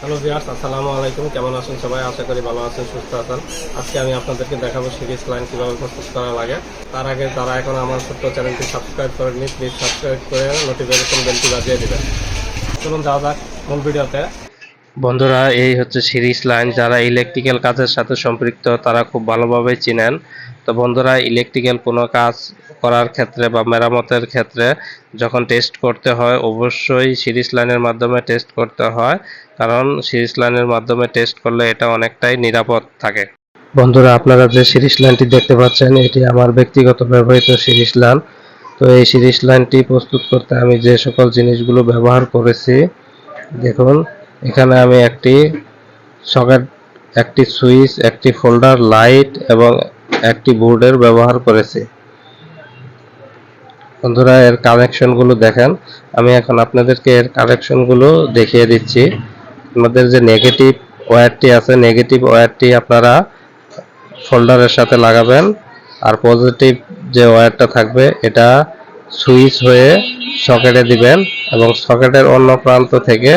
Hello viewers আসসালামু আলাইকুম। কেমন আছেন সবাই? আশা করি ভালো আছেন, সুস্থ আছেন। আজকে আমি আপনাদেরকে দেখাবো সিরিজ লাইন কীভাবে প্রস্তুত করা লাগে। তার আগে যারা এখন আমার ছোট্ট চ্যানেলটি সাবস্ক্রাইব করেননি প্লিজ সাবস্ক্রাইব করে নোটিফিকেশন বেলটি বাজিয়ে দিবেন। চলুন যাওয়া যাক মূল ভিডিওতে। বন্ধুরা, এই হচ্ছে সিরিজ লাইন। যারা ইলেকট্রিক্যাল কাজের সাথে সম্পৃক্ত, তারা খুব ভালোভাবে চিনেন। তো বন্ধুরা ইলেকট্রিক্যাল কোনো কাজ করার ক্ষেত্রে বা মেরামতের ক্ষেত্রে যখন টেস্ট করতে হয়, অবশ্যই সিরিজ লাইনের মাধ্যমে টেস্ট করতে হয়। কারণ সিরিজ লাইনের মাধ্যমে টেস্ট করলে এটা অনেকটাই নিরাপদ থাকে। বন্ধুরা, আপনারা যে সিরিজ লাইনটি দেখতে পাচ্ছেন, এটি আমার ব্যক্তিগত ব্যবহৃত সিরিজ লাইন তো এই সিরিজ লাইনটি প্রস্তুত করতে আমি যে সকল জিনিসগুলো ব্যবহার করেছি, দেখুন, এখানে আমি একটি সকেট, একটি সুইচ, একটি ফোল্ডার লাইট এবং একটি বোর্ডের ব্যবহার করেছি। বন্ধুরা, এর কানেকশনগুলো দেখেন। আমি এখন আপনাদেরকে এর কানেকশনগুলো দেখিয়ে দিচ্ছি। আমাদের যে নেগেটিভ ওয়্যারটি আছে, নেগেটিভ ওয়্যারটি আপনারা ফোল্ডারের সাথে লাগাবেন আর পজিটিভ যে ওয়্যারটা থাকবে, এটা সুইচ হয়ে সকেটে দিবেন এবং সকেটের অন্য প্রান্ত থেকে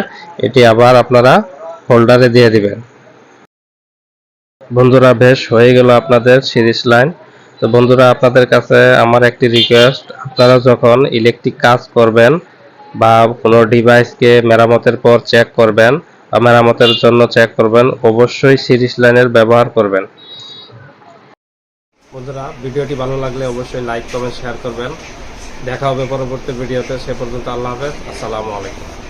এটি আবার আপনারা ফোল্ডারে দিয়ে দিবেন। বন্ধুরা, বেশ, হয়ে গেল আপনাদের সিরিজ লাইন তো বন্ধুরা, আপনাদের কাছে আমার একটি রিকোয়েস্ট আপনারা যখন ইলেকট্রিক কাজ করবেন বা কোনো ডিভাইসকে মেরামতের পর চেক করবেন বা মেরামতের জন্য চেক করবেন, অবশ্যই সিরিজ লাইনের ব্যবহার করবেন। বন্ধুরা, ভিডিওটি ভালো লাগলে অবশ্যই লাইক কমেন্ট শেয়ার করবেন। দেখা হবে পরবর্তী ভিডিওতে সে পর্যন্ত আল্লাহ হাফেজ। আসসালামু আলাইকুম।